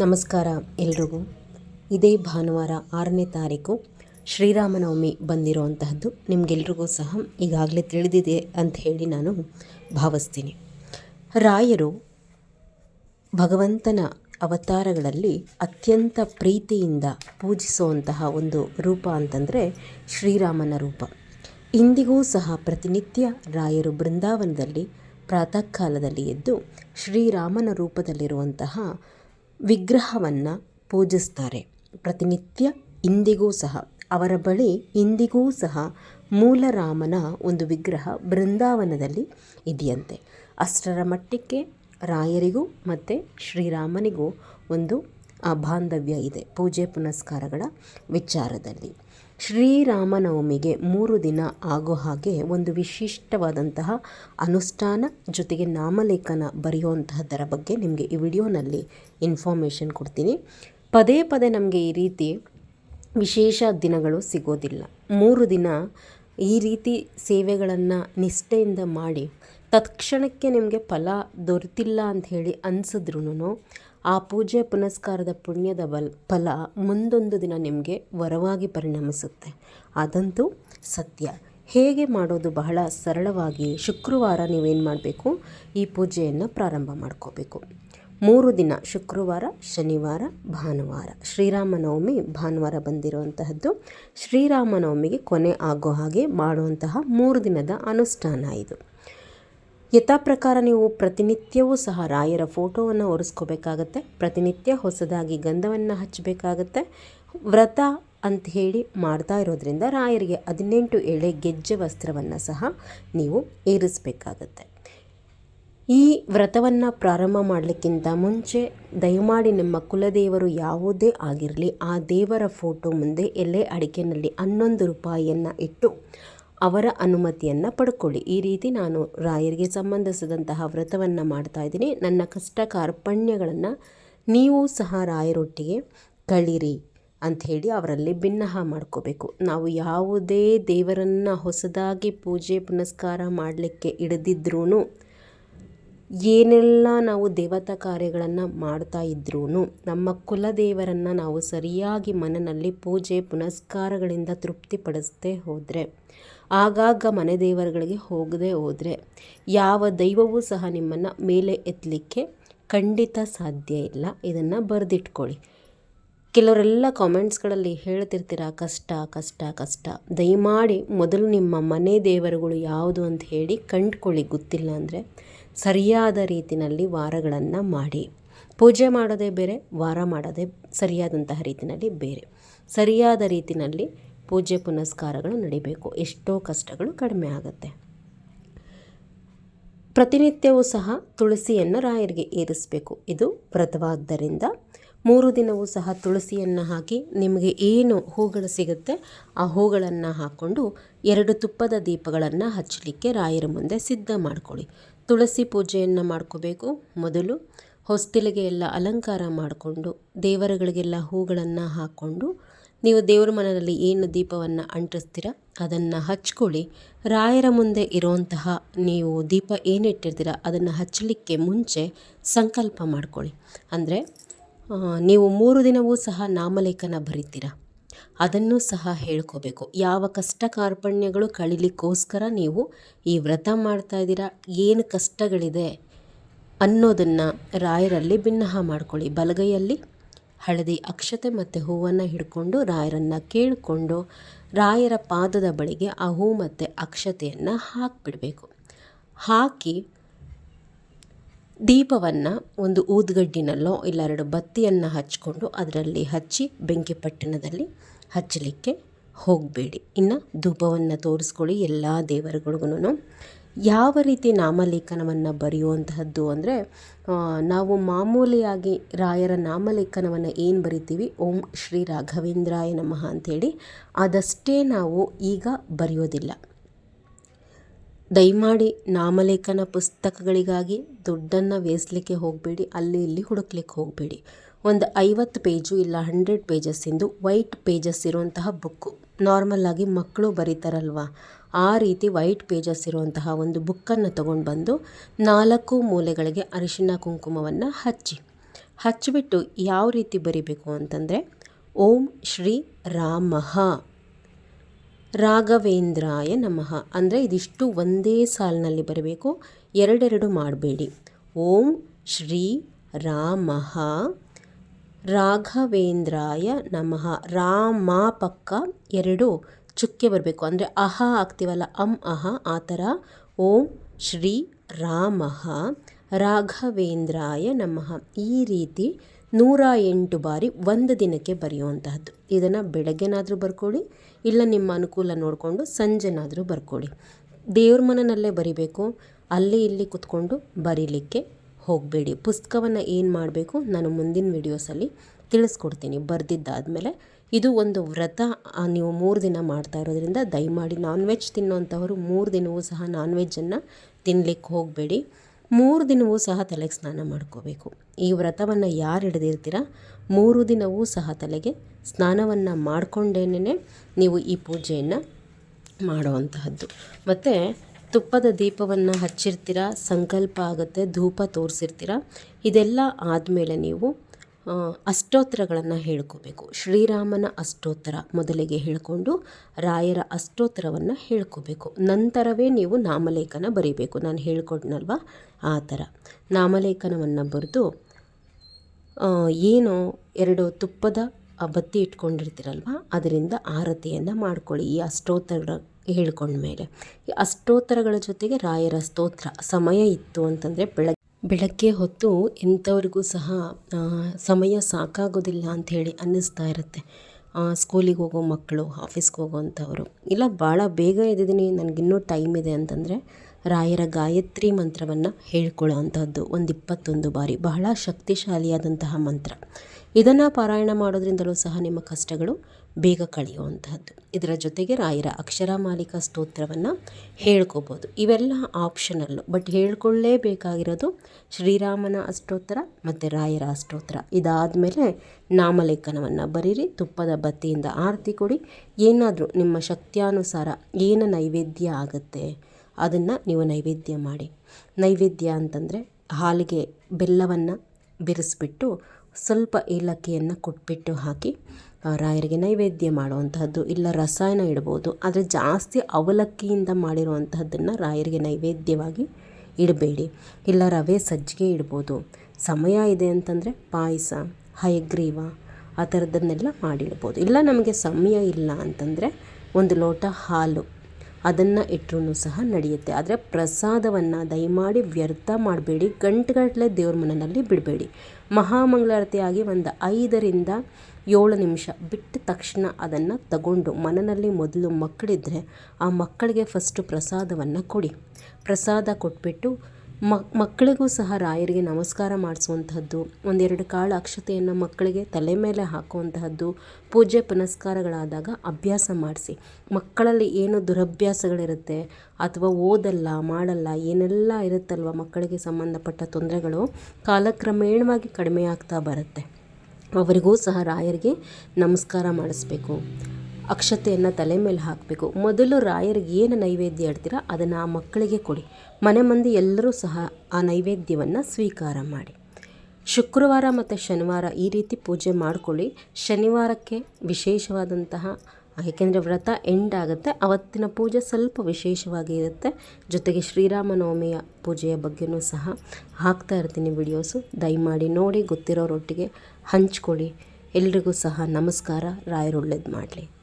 ನಮಸ್ಕಾರ ಎಲ್ರಿಗೂ. ಇದೇ ಭಾನುವಾರ ಆರನೇ ತಾರೀಕು ಶ್ರೀರಾಮನವಮಿ ಬಂದಿರುವಂತಹದ್ದು. ನಿಮಗೆಲ್ರಿಗೂ ಸಹ ಈಗಾಗಲೇ ತಿಳಿದಿದೆ ಅಂತ ಹೇಳಿ ನಾನು ಭಾವಿಸ್ತೀನಿ. ರಾಯರು ಭಗವಂತನ ಅವತಾರಗಳಲ್ಲಿ ಅತ್ಯಂತ ಪ್ರೀತಿಯಿಂದ ಪೂಜಿಸುವಂತಹ ಒಂದು ರೂಪ ಅಂತಂದರೆ ಶ್ರೀರಾಮನ ರೂಪ. ಇಂದಿಗೂ ಸಹ ಪ್ರತಿನಿತ್ಯ ರಾಯರು ಬೃಂದಾವನದಲ್ಲಿ ಪ್ರಾತಃ ಕಾಲದಲ್ಲಿ ಎದ್ದು ಶ್ರೀರಾಮನ ರೂಪದಲ್ಲಿರುವಂತಹ ವಿಗ್ರಹವನ್ನು ಪೂಜಿಸ್ತಾರೆ. ಪ್ರತಿನಿತ್ಯ ಇಂದಿಗೂ ಸಹ, ಅವರ ಬಳಿ ಇಂದಿಗೂ ಸಹ ಮೂಲರಾಮನ ಒಂದು ವಿಗ್ರಹ ಬೃಂದಾವನದಲ್ಲಿ ಇದೆಯಂತೆ. ಅಷ್ಟರ ಮಟ್ಟಕ್ಕೆ ರಾಯರಿಗೂ ಮತ್ತು ಶ್ರೀರಾಮನಿಗೂ ಒಂದು ಬಾಂಧವ್ಯ ಇದೆ, ಪೂಜೆ ಪುನಸ್ಕಾರಗಳ ವಿಚಾರದಲ್ಲಿ. ಶ್ರೀರಾಮನವಮಿಗೆ ಮೂರು ದಿನ ಆಗೋ ಹಾಗೆ ಒಂದು ವಿಶಿಷ್ಟವಾದಂತಹ ಅನುಷ್ಠಾನ ಜೊತೆಗೆ ನಾಮಲೇಖನ ಬರೆಯುವಂತಹದ್ದರ ಬಗ್ಗೆ ನಿಮಗೆ ಈ ವಿಡಿಯೋನಲ್ಲಿ ಇನ್ಫಾರ್ಮೇಷನ್ ಕೊಡ್ತೀನಿ. ಪದೇ ಪದೇ ನಮಗೆ ಈ ರೀತಿ ವಿಶೇಷ ದಿನಗಳು ಸಿಗೋದಿಲ್ಲ. ಮೂರು ದಿನ ಈ ರೀತಿ ಸೇವೆಗಳನ್ನು ನಿಷ್ಠೆಯಿಂದ ಮಾಡಿ ತತ್ಕ್ಷಣಕ್ಕೆ ನಿಮಗೆ ಫಲ ದೊರೆತಿಲ್ಲ ಅಂತ ಹೇಳಿ ಅನಿಸಿದ್ರೂ ಆ ಪೂಜೆ ಪುನಸ್ಕಾರದ ಪುಣ್ಯದ ಬಲ್, ಫಲ ಮುಂದೊಂದು ದಿನ ನಿಮಗೆ ವರವಾಗಿ ಪರಿಣಮಿಸುತ್ತೆ. ಅದಂತೂ ಸತ್ಯ. ಹೇಗೆ ಮಾಡೋದು ಬಹಳ ಸರಳವಾಗಿ ಶುಕ್ರವಾರ ನೀವೇನು ಮಾಡಬೇಕು? ಈ ಪೂಜೆಯನ್ನು ಪ್ರಾರಂಭ ಮಾಡ್ಕೋಬೇಕು. ಮೂರು ದಿನ, ಶುಕ್ರವಾರ, ಶನಿವಾರ, ಭಾನುವಾರ. ಶ್ರೀರಾಮನವಮಿ, ಭಾನುವಾರ ಬಂದಿರುವಂತಹದ್ದು. ಶ್ರೀರಾಮನವಮಿಗೆ ಕೊನೆ ಆಗೋ ಹಾಗೆ ಮಾಡುವಂತಹ ಮೂರು ದಿನದ ಅನುಷ್ಠಾನ ಇದು. ಯಥಾ ಪ್ರಕಾರ ನೀವು ಪ್ರತಿನಿತ್ಯವೂ ಸಹ ರಾಯರ ಫೋಟೋವನ್ನು ಒರೆಸ್ಕೋಬೇಕಾಗತ್ತೆ. ಪ್ರತಿನಿತ್ಯ ಹೊಸದಾಗಿ ಗಂಧವನ್ನು ಹಚ್ಚಬೇಕಾಗತ್ತೆ. ವ್ರತ ಅಂತ ಹೇಳಿ ಮಾಡ್ತಾ ಇರೋದ್ರಿಂದ ರಾಯರಿಗೆ ಹದಿನೆಂಟು ಎಳೆ ಗೆಜ್ಜೆ ವಸ್ತ್ರವನ್ನು ಸಹ ನೀವು ಏರಿಸಬೇಕಾಗತ್ತೆ. ಈ ವ್ರತವನ್ನು ಪ್ರಾರಂಭ ಮಾಡಲಿಕ್ಕಿಂತ ಮುಂಚೆ ದಯಮಾಡಿ ನಿಮ್ಮ ಕುಲದೇವರು ಯಾವುದೇ ಆಗಿರಲಿ, ಆ ದೇವರ ಫೋಟೋ ಮುಂದೆ ಎಲೆ ಅಡಿಕೆನಲ್ಲಿ ಹನ್ನೊಂದು ರೂಪಾಯಿಯನ್ನು ಇಟ್ಟು ಅವರ ಅನುಮತಿಯನ್ನು ಪಡ್ಕೊಳ್ಳಿ. ಈ ರೀತಿ ನಾನು ರಾಯರಿಗೆ ಸಂಬಂಧಿಸಿದಂತಹ ವ್ರತವನ್ನು ಮಾಡ್ತಾ ಇದ್ದೀನಿ. ನನ್ನ ಕಷ್ಟ ಕಾರ್ಪಣ್ಯಗಳನ್ನು ನೀವು ಸಹ ರಾಯರೊಟ್ಟಿಗೆ ಕಳೀರಿ ಅಂಥೇಳಿ ಅವರಲ್ಲಿ ಭಿನ್ನಹ ಮಾಡ್ಕೋಬೇಕು. ನಾವು ಯಾವುದೇ ದೇವರನ್ನು ಹೊಸದಾಗಿ ಪೂಜೆ ಪುನಸ್ಕಾರ ಮಾಡಲಿಕ್ಕೆ ಹಿಡಿದಿದ್ರೂ ಏನೆಲ್ಲ ನಾವು ದೇವತಾ ಕಾರ್ಯಗಳನ್ನು ಮಾಡ್ತಾ ಇದ್ರೂ ನಮ್ಮ ಕುಲದೇವರನ್ನು ನಾವು ಸರಿಯಾಗಿ ಮನನಲ್ಲಿ ಪೂಜೆ, ಪುನಸ್ಕಾರಗಳಿಂದ ತೃಪ್ತಿಪಡಿಸದೇ ಹೋದರೆ, ಆಗಾಗ ಮನೆ ದೇವರುಗಳಿಗೆ ಹೋಗದೆ ಹೋದರೆ, ಯಾವ ದೈವವೂ ಸಹ ನಿಮ್ಮನ್ನು ಮೇಲೆ ಎತ್ತಲಿಕ್ಕೆ ಖಂಡಿತ ಸಾಧ್ಯ ಇಲ್ಲ. ಇದನ್ನು ಬರೆದಿಟ್ಕೊಳ್ಳಿ. ಕೆಲವರೆಲ್ಲ ಕಾಮೆಂಟ್ಸ್ಗಳಲ್ಲಿ ಹೇಳ್ತಿರ್ತೀರ, ಕಷ್ಟ ಕಷ್ಟ ಕಷ್ಟ. ದಯಮಾಡಿ ಮೊದಲು ನಿಮ್ಮ ಮನೆ ದೇವರುಗಳು ಯಾವುದು ಅಂತ ಹೇಳಿ ಕಂಡುಕೊಳ್ಳಿ. ಗೊತ್ತಿಲ್ಲ ಅಂದರೆ ಸರಿಯಾದ ರೀತಿಯಲ್ಲಿ ವಾರಗಳನ್ನು ಮಾಡಿ. ಪೂಜೆ ಮಾಡೋದೇ ಬೇರೆ, ವಾರ ಮಾಡೋದೇ ಸರಿಯಾದಂತಹ ರೀತಿಯಲ್ಲಿ ಬೇರೆ. ಸರಿಯಾದ ರೀತಿಯಲ್ಲಿ ಪೂಜೆ ಪುನಸ್ಕಾರಗಳು ನಡಿಬೇಕು. ಎಷ್ಟೋ ಕಷ್ಟಗಳು ಕಡಿಮೆ ಆಗುತ್ತೆ. ಪ್ರತಿನಿತ್ಯವೂ ಸಹ ತುಳಸಿಯನ್ನು ರಾಯರಿಗೆ ಏರಿಸಬೇಕು. ಇದು ವ್ರತವಾದ್ದರಿಂದ ಮೂರು ದಿನವೂ ಸಹ ತುಳಸಿಯನ್ನು ಹಾಕಿ ನಿಮಗೆ ಏನು ಹೂಗಳು ಸಿಗುತ್ತೆ ಆ ಹೂಗಳನ್ನು ಹಾಕ್ಕೊಂಡು ಎರಡು ತುಪ್ಪದ ದೀಪಗಳನ್ನು ಹಚ್ಚಲಿಕ್ಕೆ ರಾಯರ ಮುಂದೆ ಸಿದ್ಧ ಮಾಡ್ಕೊಳ್ಳಿ. ತುಳಸಿ ಪೂಜೆಯನ್ನು ಮಾಡ್ಕೋಬೇಕು ಮೊದಲು. ಹೊಸ್ತಿಲಿಗೆ ಎಲ್ಲ ಅಲಂಕಾರ ಮಾಡಿಕೊಂಡು ದೇವರುಗಳಿಗೆಲ್ಲ ಹೂಗಳನ್ನು ಹಾಕ್ಕೊಂಡು ನೀವು ದೇವರ ಮನೆಯಲ್ಲಿ ಏನು ದೀಪವನ್ನು ಅಂಟಿಸ್ತೀರ ಅದನ್ನು ಹಚ್ಕೊಳ್ಳಿ. ರಾಯರ ಮುಂದೆ ಇರುವಂತಹ ನೀವು ದೀಪ ಏನಿಟ್ಟಿರ್ತೀರ ಅದನ್ನು ಹಚ್ಚಲಿಕ್ಕೆ ಮುಂಚೆ ಸಂಕಲ್ಪ ಮಾಡ್ಕೊಳ್ಳಿ. ಅಂದರೆ ನೀವು ಮೂರು ದಿನವೂ ಸಹ ನಾಮಲೇಖನ ಬರೀತೀರಾ? ಅದನ್ನು ಸಹ ಹೇಳ್ಕೋಬೇಕು. ಯಾವ ಕಷ್ಟ ಕಾರ್ಪಣ್ಯಗಳು ಕಳಿಲಿಕ್ಕೋಸ್ಕರ ನೀವು ಈ ವ್ರತ ಮಾಡ್ತಾ ಇದ್ದೀರಾ? ಏನು ಕಷ್ಟಗಳಿದೆ ಅನ್ನೋದನ್ನು ರಾಯರಲ್ಲಿ ಭಿನ್ನಹ ಮಾಡ್ಕೊಳ್ಳಿ. ಬಲಗೈಯಲ್ಲಿ ಹಳದಿ ಅಕ್ಷತೆ ಮತ್ತು ಹೂವನ್ನು ಹಿಡ್ಕೊಂಡು ರಾಯರನ್ನು ಕೇಳಿಕೊಂಡು ರಾಯರ ಪಾದದ ಬಳಿಗೆ ಆ ಹೂ ಮತ್ತು ಅಕ್ಷತೆಯನ್ನು ಹಾಕಿಬಿಡಬೇಕು. ಹಾಕಿ ದೀಪವನ್ನು ಒಂದು ಊದ್ಗಡ್ಡಿನಲ್ಲೋ ಇಲ್ಲ ಎರಡು ಬತ್ತಿಯನ್ನು ಹಚ್ಕೊಂಡು ಅದರಲ್ಲಿ ಹಚ್ಚಿ ಬೆಂಕಿ ಪಟ್ಟಣದಲ್ಲಿ ಹಚ್ಚಲಿಕ್ಕೆ ಹೋಗಬೇಡಿ. ಇನ್ನು ಧೂಪವನ್ನು ತೋರಿಸ್ಕೊಳ್ಳಿ ಎಲ್ಲ ದೇವರುಗಳಿಗೂ ಯಾವ ರೀತಿ ನಾಮಲೇಖನವನ್ನು ಬರೆಯುವಂತಹದ್ದು ಅಂದರೆ ನಾವು ಮಾಮೂಲಿಯಾಗಿ ರಾಯರ ನಾಮಲೇಖನವನ್ನು ಏನು ಬರಿತೀವಿ? ಓಂ ಶ್ರೀ ರಾಘವೇಂದ್ರಾಯ ನಮಃ ಅಂಥೇಳಿ ಅದಷ್ಟೇ ನಾವು ಈಗ ಬರೆಯೋದಿಲ್ಲ. ದಯಮಾಡಿ ನಾಮಲೇಖನ ಪುಸ್ತಕಗಳಿಗಾಗಿ ದುಡ್ಡನ್ನು ವೇಸ್ಲಿಕ್ಕೆ ಹೋಗಬೇಡಿ, ಅಲ್ಲಿ ಇಲ್ಲಿ ಹುಡುಕ್ಲಿಕ್ಕೆ ಹೋಗಬೇಡಿ. ಒಂದು ಐವತ್ತು ಪೇಜು ಇಲ್ಲ ಹಂಡ್ರೆಡ್ ಪೇಜಸ್ಸಿಂದು ವೈಟ್ ಪೇಜಸ್ ಇರುವಂತಹ ಬುಕ್ಕು. ನಾರ್ಮಲ್ಲಾಗಿ ಮಕ್ಕಳು ಬರೀತಾರಲ್ವ? ಆ ರೀತಿ ವೈಟ್ ಪೇಜಸ್ ಇರುವಂತಹ ಒಂದು ಬುಕ್ಕನ್ನು ತಗೊಂಡು ಬಂದು ನಾಲ್ಕು ಮೂಲೆಗಳಿಗೆ ಅರಿಶಿನ ಕುಂಕುಮವನ್ನು ಹಚ್ಚಿ. ಹಚ್ಚಿಬಿಟ್ಟು ಯಾವ ರೀತಿ ಬರಿಬೇಕು ಅಂತಂದರೆ, ಓಂ ಶ್ರೀ ರಾಮಃ. ರಾಘವೇಂದ್ರಾಯ ನಮಃ. ಅಂದರೆ ಇದಿಷ್ಟು ಒಂದೇ ಸಾಲಿನಲ್ಲಿ ಬರಬೇಕು. ಎರಡೆರಡು ಮಾಡಬೇಡಿ. ಓಂ ಶ್ರೀ ರಾಮಃ. ರಾಘವೇಂದ್ರಾಯ ನಮಃ. ರಾಮ ಪಕ್ಕ ಎರಡು ಚುಕ್ಕೆ ಬರಬೇಕು. ಅಂದರೆ ಅಹ ಆಗ್ತೀವಲ್ಲ, ಅಂ ಅಹ, ಆ ಥರ. ಓಂ ಶ್ರೀ ರಾಮಃ. ರಾಘವೇಂದ್ರಾಯ ನಮಃ. ಈ ರೀತಿ ನೂರ ಎಂಟು ಬಾರಿ ಒಂದು ದಿನಕ್ಕೆ ಬರೆಯುವಂತಹದ್ದು. ಇದನ್ನು ಬೆಳಗ್ಗೆನಾದರೂ ಬರ್ಕೊಳ್ಳಿ, ಇಲ್ಲ ನಿಮ್ಮ ಅನುಕೂಲ ನೋಡಿಕೊಂಡು ಸಂಜೆನಾದರೂ ಬರ್ಕೊಳ್ಳಿ. ದೇವ್ರ ಮನನಲ್ಲೇ ಬರಿಬೇಕು, ಅಲ್ಲಿ ಇಲ್ಲಿ ಕುತ್ಕೊಂಡು ಬರೀಲಿಕ್ಕೆ ಹೋಗಬೇಡಿ. ಪುಸ್ತಕವನ್ನು ಏನು ಮಾಡಬೇಕು ನಾನು ಮುಂದಿನ ವಿಡಿಯೋಸಲ್ಲಿ ತಿಳಿಸ್ಕೊಡ್ತೀನಿ. ಬರೆದಿದ್ದಾದಮೇಲೆ ಇದು ಒಂದು ವ್ರತ ನೀವು ಮೂರು ದಿನ ಮಾಡ್ತಾ ಇರೋದ್ರಿಂದ ದಯಮಾಡಿ ನಾನ್ ವೆಜ್ ತಿನ್ನೋಂಥವರು ಮೂರು ದಿನವೂ ಸಹ ನಾನ್ ವೆಜ್ಜನ್ನು ತಿನ್ನಲಿಕ್ಕೆ ಹೋಗಬೇಡಿ. ಮೂರು ದಿನವೂ ಸಹ ತಲೆಗೆ ಸ್ನಾನ ಮಾಡ್ಕೋಬೇಕು. ಈ ವ್ರತವನ್ನು ಯಾರು ಹಿಡಿದಿರ್ತೀರ? ಮೂರು ದಿನವೂ ಸಹ ತಲೆಗೆ ಸ್ನಾನವನ್ನು ಮಾಡಿಕೊಂಡೇನೆ ನೀವು ಈ ಪೂಜೆಯನ್ನು ಮಾಡುವಂತಹದ್ದು. ಮತ್ತು ತುಪ್ಪದ ದೀಪವನ್ನು ಹಚ್ಚಿರ್ತೀರ? ಸಂಕಲ್ಪ ಆಗುತ್ತೆ, ಧೂಪ ತೋರಿಸಿರ್ತೀರ? ಇದೆಲ್ಲ ಆದಮೇಲೆ ನೀವು ಅಷ್ಟೋತ್ತರಗಳನ್ನು ಹೇಳ್ಕೋಬೇಕು. ಶ್ರೀರಾಮನ ಅಷ್ಟೋತ್ತರ ಮೊದಲಿಗೆ ಹೇಳಿಕೊಂಡು ರಾಯರ ಅಷ್ಟೋತ್ತರವನ್ನು ಹೇಳ್ಕೋಬೇಕು. ನಂತರವೇ ನೀವು ನಾಮಲೇಖನ ಬರೀಬೇಕು. ನಾನು ಹೇಳ್ಕೊಡ್ನಲ್ವ? ಆ ಥರ. ನಾಮಲೇಖನವನ್ನು ಬರೆದು ಏನು ಎರಡು ತುಪ್ಪದ ಬತ್ತಿ ಇಟ್ಕೊಂಡಿರ್ತೀರಲ್ವ? ಅದರಿಂದ ಆರತಿಯನ್ನು ಮಾಡ್ಕೊಳ್ಳಿ. ಈ ಅಷ್ಟೋತ್ತರ ಹೇಳ್ಕೊಂಡ್ಮೇಲೆ. ಈ ಅಷ್ಟೋತ್ತರಗಳ ಜೊತೆಗೆ ರಾಯರ ಸ್ತೋತ್ರ. ಸಮಯ ಇತ್ತು ಅಂತಂದರೆ ಬೆಳಗ್ಗೆ ಬೆಳಗ್ಗೆ ಹೊತ್ತು ಎಂಥವ್ರಿಗೂ ಸಹ ಸಮಯ ಸಾಕಾಗೋದಿಲ್ಲ ಅಂಥೇಳಿ ಅನ್ನಿಸ್ತಾ ಇರುತ್ತೆ. ಸ್ಕೂಲಿಗೆ ಹೋಗೋ ಮಕ್ಕಳು, ಆಫೀಸ್ಗೆ ಹೋಗೋವಂಥವ್ರು ಇಲ್ಲ, ಭಾಳ ಬೇಗ ಎದ್ದಿದ್ದೀನಿ ನನಗಿನ್ನೂ ಟೈಮ್ ಇದೆ ಅಂತಂದರೆ ರಾಯರ ಗಾಯತ್ರಿ ಮಂತ್ರವನ್ನು ಹೇಳ್ಕೊಳ್ಳೋ ಅಂಥದ್ದು, ಒಂದು ಇಪ್ಪತ್ತೊಂದು ಬಾರಿ. ಬಹಳ ಶಕ್ತಿಶಾಲಿಯಾದಂತಹ ಮಂತ್ರ. ಇದನ್ನು ಪಾರಾಯಣ ಮಾಡೋದ್ರಿಂದಲೂ ಸಹ ನಿಮ್ಮ ಕಷ್ಟಗಳು ಬೇಗ ಕಳೆಯುವಂತಹದ್ದು. ಇದರ ಜೊತೆಗೆ ರಾಯರ ಅಕ್ಷರ ಮಾಲಿಕ ಸ್ತೋತ್ರವನ್ನು ಹೇಳ್ಕೋಬೋದು. ಇವೆಲ್ಲ ಆಪ್ಷನಲ್ಲು ಬಟ್ ಹೇಳ್ಕೊಳ್ಳೇಬೇಕಾಗಿರೋದು ಶ್ರೀರಾಮನ ಅಷ್ಟೋತ್ತರ ಮತ್ತು ರಾಯರ ಅಷ್ಟೋತ್ತರ. ಇದಾದಮೇಲೆ ನಾಮಲೇಖನವನ್ನು ಬರೀರಿ, ತುಪ್ಪದ ಬತ್ತಿಯಿಂದ ಆರತಿ ಕೊಡಿ. ಏನಾದರೂ ನಿಮ್ಮ ಶಕ್ತಿಯಾನುಸಾರ ಏನು ನೈವೇದ್ಯ ಆಗುತ್ತೆ ಅದನ್ನು ನೀವು ನೈವೇದ್ಯ ಮಾಡಿ. ನೈವೇದ್ಯ ಅಂತಂದರೆ ಹಾಲಿಗೆ ಬೆಲ್ಲವನ್ನು ಬೆರೆಸ್ಬಿಟ್ಟು ಸ್ವಲ್ಪ ಏಲಕ್ಕಿಯನ್ನು ಕೊಟ್ಬಿಟ್ಟು ಹಾಕಿ ರಾಯರಿಗೆ ನೈವೇದ್ಯ ಮಾಡುವಂತಹದ್ದು ಇಲ್ಲ ರಸಾಯನ ಇಡ್ಬೋದು. ಆದರೆ ಜಾಸ್ತಿ ಅವಲಕ್ಕಿಯಿಂದ ಮಾಡಿರುವಂತಹದ್ದನ್ನು ರಾಯರಿಗೆ ನೈವೇದ್ಯವಾಗಿ ಇಡಬೇಡಿ. ಇಲ್ಲ ರವೆ ಸಜ್ಜಿಗೆ ಇಡ್ಬೋದು. ಸಮಯ ಇದೆ ಅಂತಂದರೆ ಪಾಯಸ, ಹಯಗ್ರೀವ ಆ ಥರದನ್ನೆಲ್ಲ ಮಾಡಿಡ್ಬೋದು. ಇಲ್ಲ ನಮಗೆ ಸಮಯ ಇಲ್ಲ ಅಂತಂದರೆ ಒಂದು ಲೋಟ ಹಾಲು ಅದನ್ನು ಇಟ್ಟರೂ ಸಹ ನಡೆಯುತ್ತೆ. ಆದರೆ ಪ್ರಸಾದವನ್ನು ದಯಮಾಡಿ ವ್ಯರ್ಥ ಮಾಡಬೇಡಿ. ಗಂಟೆಗಟ್ಟಲೆ ದೇವ್ರ ಮನೆಯಲ್ಲಿ ಬಿಡಬೇಡಿ. ಮಹಾಮಂಗಳಾರತಿ ಆಗಿ ಒಂದು ಐದರಿಂದ ಏಳು ನಿಮಿಷ ಬಿಟ್ಟ ತಕ್ಷಣ ಅದನ್ನು ತಗೊಂಡು ಮನೆಯಲ್ಲಿ ಮೊದಲು ಮಕ್ಕಳಿದ್ದರೆ ಆ ಮಕ್ಕಳಿಗೆ ಫಸ್ಟು ಪ್ರಸಾದವನ್ನು ಕೊಡಿ. ಪ್ರಸಾದ ಕೊಟ್ಬಿಟ್ಟು ಮಕ್ಕಳಿಗೂ ಸಹ ರಾಯರಿಗೆ ನಮಸ್ಕಾರ ಮಾಡಿಸುವಂತಹದ್ದು, ಒಂದೆರಡು ಕಾಳು ಅಕ್ಷತೆಯನ್ನು ಮಕ್ಕಳಿಗೆ ತಲೆ ಮೇಲೆ ಹಾಕುವಂತಹದ್ದು ಪೂಜೆ ಪುನಸ್ಕಾರಗಳಾದಾಗ ಅಭ್ಯಾಸ ಮಾಡಿಸಿ. ಮಕ್ಕಳಲ್ಲಿ ಏನು ದುರಭ್ಯಾಸಗಳಿರುತ್ತೆ ಅಥವಾ ಓದಲ್ಲ, ಮಾಡಲ್ಲ, ಏನೆಲ್ಲ ಇರುತ್ತಲ್ವ ಮಕ್ಕಳಿಗೆ ಸಂಬಂಧಪಟ್ಟ ತೊಂದರೆಗಳು, ಕಾಲಕ್ರಮೇಣವಾಗಿ ಕಡಿಮೆ ಆಗ್ತಾ ಬರುತ್ತೆ. ಅವರಿಗೂ ಸಹ ರಾಯರಿಗೆ ನಮಸ್ಕಾರ ಮಾಡಿಸ್ಬೇಕು. ಅಕ್ಷತೆಯನ್ನು ತಲೆ ಮೇಲೆ ಹಾಕಬೇಕು. ಮೊದಲು ರಾಯರಿಗೆ ಏನು ನೈವೇದ್ಯ ಇಡ್ತೀರ ಅದನ್ನು ಆ ಮಕ್ಕಳಿಗೆ ಕೊಡಿ. ಮನೆ ಮಂದಿ ಎಲ್ಲರೂ ಸಹ ಆ ನೈವೇದ್ಯವನ್ನು ಸ್ವೀಕಾರ ಮಾಡಿ. ಶುಕ್ರವಾರ ಮತ್ತು ಶನಿವಾರ ಈ ರೀತಿ ಪೂಜೆ ಮಾಡಿಕೊಳ್ಳಿ. ಶನಿವಾರಕ್ಕೆ ವಿಶೇಷವಾದಂತಹ ಏಕೆಂದರೆ ವ್ರತ ಎಂಡ್ ಆಗುತ್ತೆ. ಅವತ್ತಿನ ಪೂಜೆ ಸ್ವಲ್ಪ ವಿಶೇಷವಾಗಿ ಇರುತ್ತೆ. ಜೊತೆಗೆ ಶ್ರೀರಾಮನವಮಿಯ ಪೂಜೆಯ ಬಗ್ಗೆಯೂ ಸಹ ಹಾಕ್ತಾ ಇರ್ತೀನಿ ವಿಡಿಯೋಸು ದಯಮಾಡಿ ನೋಡಿ, ಗೊತ್ತಿರೋರೊಟ್ಟಿಗೆ ಹಂಚ್ಕೊಳ್ಳಿ. ಎಲ್ರಿಗೂ ಸಹ ನಮಸ್ಕಾರ. ರಾಯರು ಒಳ್ಳೇದು ಮಾಡಲಿ.